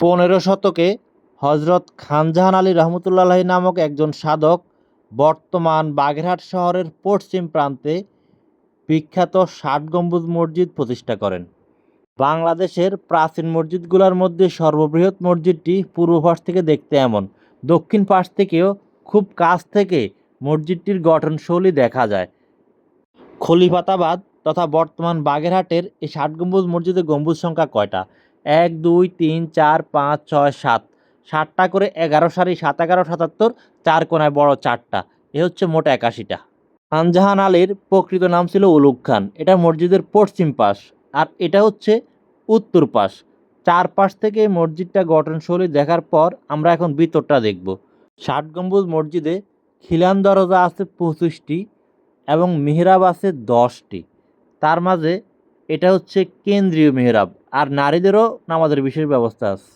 পনেরো শতকে হজরত খানজাহান আলী রহমতুল্লাহ নামক একজন সাধক বর্তমান বাগেরহাট শহরের পশ্চিম প্রান্তে বিখ্যাত ষাট গম্বুজ মসজিদ প্রতিষ্ঠা করেন। বাংলাদেশের প্রাচীন মসজিদগুলোর মধ্যে সর্ববৃহৎ মসজিদটি পূর্ব পাশ থেকে দেখতে এমন। দক্ষিণ পাশ থেকেও খুব কাছ থেকে মসজিদটির গঠনশৈলী দেখা যায়। খলিফাতাবাদ তথা বর্তমান বাগেরহাটের এই ষাট গম্বুজ মসজিদের গম্বুজ সংখ্যা কয়টা? এক, দুই, তিন, চার, পাঁচ, ছয়, সাত। সাতটা করে এগারো সারি, সাত, এগারো, সাতাত্তর, চার কোনায় বড় চারটা। এ হচ্ছে মোট একাশিটা। খানজাহান আলীর প্রকৃত নাম ছিল উলুগ খান। এটা মসজিদের পশ্চিম পাশ। আর এটা হচ্ছে উত্তর পাশ। চার পাশ থেকে মসজিদটা গঠনশৈলী দেখার পর আমরা এখন ভিতরটা দেখব। ষাট গম্বুজ মসজিদে খিলান দরজা আছে পঁচিশটি এবং মেহরাব আছে দশটি। তার মাঝে এটা হচ্ছে কেন্দ্রীয় মেহরাব। আর নারীদেরও নামাজের বিশেষ ব্যবস্থা আছে।